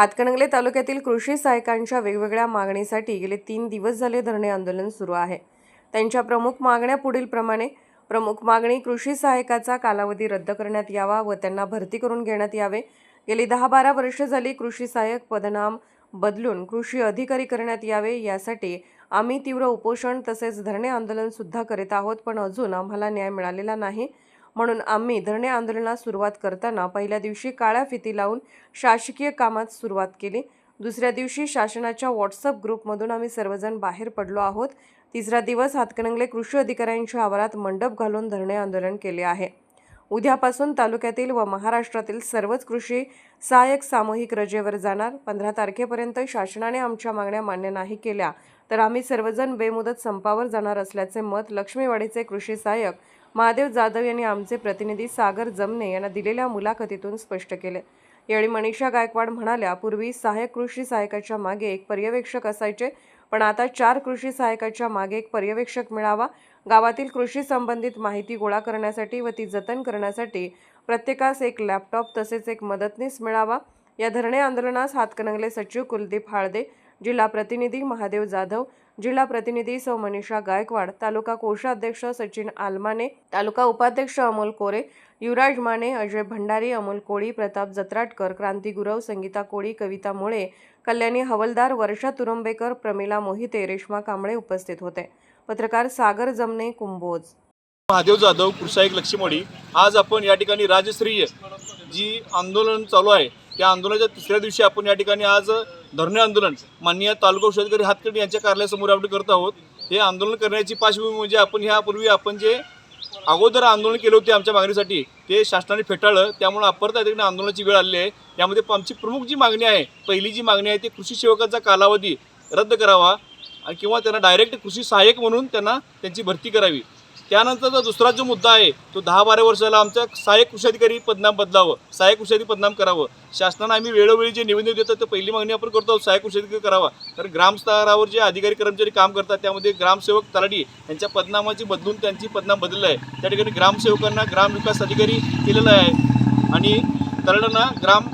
हातकणंगले तालुक्यातील कृषी सहाय्यकांच्या वेगवेगळ्या मागणीसाठी गेले तीन दिवस झाले धरणे आंदोलन सुरू आहे. त्यांच्या प्रमुख मागण्या पुढीलप्रमाणे प्रमुख मागणी कृषी सहाय्यकाचा कालावधी रद्द करण्यात यावा व त्यांना भरती करून घेण्यात यावे. गेली दहा बारा वर्ष झाली कृषी सहाय्यक पदनाम बदलून कृषी अधिकारी करण्यात यावे यासाठी आम्ही तीव्र उपोषण तसेच धरणे आंदोलनसुद्धा करीत आहोत पण अजून आम्हाला न्याय मिळालेला नाही. म्हणून आम्ही धरणे आंदोलनास सुरुवात करताना पहिल्या दिवशी काळ्या फिती लावून शासकीय कामात सुरुवात केली. दुसऱ्या दिवशी शासनाच्या व्हॉट्सअप ग्रुपमधून आम्ही सर्वजण बाहेर पडलो आहोत. तिसरा दिवस हातकणंगले कृषी अधिकाऱ्यांच्या आवारात मंडप घालून धरणे आंदोलन केले आहे. उद्यापासून तालुक्यातील व महाराष्ट्रातील सर्वच कृषी सहाय्यक सामूहिक रजेवर जाणार. पंधरा तारखेपर्यंत शासनाने आमच्या मागण्या मान्य नाही केल्या तर आम्ही सर्वजण बेमुदत संपावर जाणार असल्याचे मत लक्ष्मीवाडीचे कृषी सहाय्यक महादेव जाधव यांनी आमचे प्रतिनिधी सागर जमने यांना दिलेल्या मुलाखतीतून स्पष्ट केले. यावेळी मनीषा गायकवाड म्हणाल्या पूर्वी सहाय्यक कृषी सहायकाच्या मागे एक पर्यवेक्षक असायचे पण आता चार कृषी सहायकाच्या मागे एक पर्यवेक्षक मिळावा. गावातील कृषी संबंधित माहिती गोळा करण्यासाठी व ती जतन करण्यासाठी प्रत्येकास एक लॅपटॉप तसेच एक मदतनीस मिळावा. या धरणे आंदोलनास हातकणंगले सचिव कुलदीप हाळदे जिल्हा प्रतिनिधी महादेव जाधव जिल्हा प्रतिनिधी सौ मनीषा गायकवाड तालुका कोषाध्यक्ष सचिन आलमाने तालुका उपाध्यक्ष अमोल कोरे युवराज माने अजय भंडारी अमोल कोळी प्रताप जत्राटकर क्रांती गुरव संगीता कोळी कविता मुळे कल्याणी हवलदार वर्षा तुरंबेकर प्रमिला मोहिते रेश्मा कांबळे उपस्थित होते. पत्रकार सागर जमने कुंभोज. महादेव जाधव कृषायक लक्ष्मीवाडी आज आपण या ठिकाणी राजश्रीय जी आंदोलन चालू आहे त्या आंदोलनाच्या तिसऱ्या दिवशी आपण या ठिकाणी आज धरणे आंदोलन माननीय तालुका शेतकरी हातकडी यांच्या कार्यालयासमोर आपण करत आहोत. हे आंदोलन करण्याची पार्श्वभूमी म्हणजे आपण ह्यापूर्वी आपण जे अगोदर आंदोलन केले होते आमच्या मागणीसाठी ते शासनाने फेटाळलं. त्यामुळे आपण त्या ठिकाणी आंदोलनाची वेळ आलेली आहे. यामध्ये आमची प्रमुख जी मागणी आहे पहिली जी मागणी आहे ती कृषी सेवकाचा कालावधी रद्द करावा आणि किंवा त्यांना डायरेक्ट कृषी सहाय्यक म्हणून त्यांना त्यांची भरती करावी. त्यानंतरचा दुसरा जो मुद्दा आहे तो दहा बारा वर्षाला आमच्या सहाय्यक कृषी अधिकारी पदनाम बदलावं सहाय्यक कृषी अधिकारी पदनाम करावं. शासनानं आम्ही वेळोवेळी जे निवेदन देतो ते पहिली मागणी आपण करतो सहाय्यक कृषी अधिकारी करावा. तर ग्रामस्तरावर जे अधिकारी कर्मचारी काम करतात त्यामध्ये ग्रामसेवक तराडी यांच्या पदनामाची बदलून त्यांची पदनाम बदललं आहे. त्या ठिकाणी ग्रामसेवकांना ग्रामविकास अधिकारी केलेला आहे आणि तरडांना ग्राम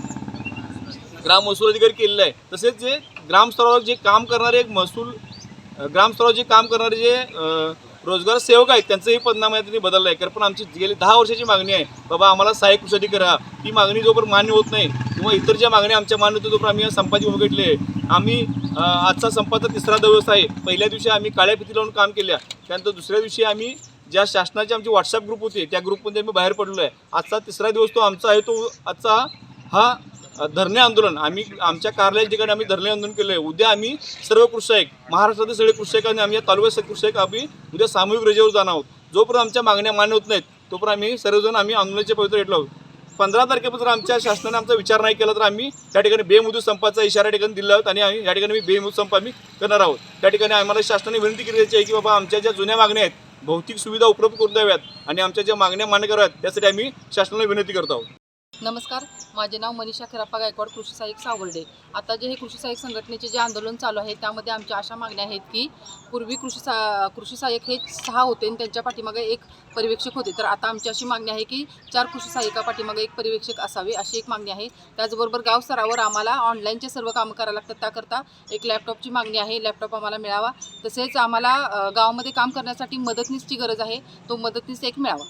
ग्राम महसूल अधिकारी केलेलं आहे. तसेच जे ग्रामस्तरावर जे काम करणारे एक महसूल ग्रामस्तरावर जे काम करणारे जे रोजगार सेवक आहेत त्यांचंही पदनाम आहे त्यांनी बदललं आहे. कारण पण आमची गेली दहा वर्षाची मागणी आहे बाबा आम्हाला सहाय्यक कृषी करा. ती मागणी जोपर्यंत मान्य होत नाही किंवा इतर ज्या मागण्या आमच्या मान्य होत्या तोपर्यंत आम्ही संपाची भूमिका आहे. आम्ही आजचा संपाचा तिसरा दिवस आहे. पहिल्या दिवशी आम्ही काळ्या फिती लावून काम केल्या त्यानंतर दुसऱ्या दिवशी आम्ही ज्या शासनाचे आमचे व्हॉट्सअप ग्रुप होते त्या ग्रुपमध्ये आम्ही बाहेर पडलो आहे. आजचा तिसरा दिवस तो आमचा आहे तो आजचा हा धरणे आंदोलन. आम्ही आमच्या कार्यालयाच्या ठिकाणी आम्ही धरणे आंदोलन केलं आहे उद्या आम्ही सर्व कृषक महाराष्ट्रातील सगळे कृषायकांनी आम्ही या तालुक्यात कृषक आम्ही उद्या सामूहिक रजेवर जाणार आहोत. जोपर्यंत आमच्या मागण्या मान्य होत नाहीत तोपर्यंत आम्ही सर्वजण आम्ही आंदोलनाचे पवित्र घेतलो आहोत. पंधरा तारखेपासून आमच्या शासनाने आमचा विचार नाही केला तर आम्ही त्या ठिकाणी बेमुदू संपाचा इशारा ठिकाणी दिला आहोत आणि आम्ही या ठिकाणी बेमुदत संप आम्ही करणार आहोत. त्या ठिकाणी आम्हाला शासनाने विनंती केली आहे की बाबा आमच्या ज्या जुन्या मागण्या आहेत भौतिक सुविधा उपलब्ध करून द्याव्यात आणि आमच्या ज्या मागण्या मान्य कराव्यात त्यासाठी आम्ही शासनाला विनंती करत आहोत. नमस्कार माझे नाव मनीषा खिराप्पा गायकवाड कृषी सहाय्यक सावर्डे. आता जे हे कृषी सहाय्यक संघटनेचे जे आंदोलन चालू आहे त्यामध्ये आमच्या अशा मागण्या आहेत की पूर्वी कृषी सा कृषी सहाय्यक हे सहा होते आणि त्यांच्या पाठीमागे एक पर्यवेक्षक होते. तर आता आमची अशी मागणी आहे की चार कृषी सहाय्यका पाठीमागे एक पर्यवेक्षक असावे अशी एक मागणी आहे. त्याचबरोबर गाव स्तरावर आम्हाला ऑनलाईनचे सर्व कामं करायला लागतात. त्याकरता एक लॅपटॉपची मागणी आहे लॅपटॉप आम्हाला मिळावा. तसेच आम्हाला गावामध्ये काम करण्यासाठी मदतनीसची गरज आहे. तो मदतनीस एक मिळावा.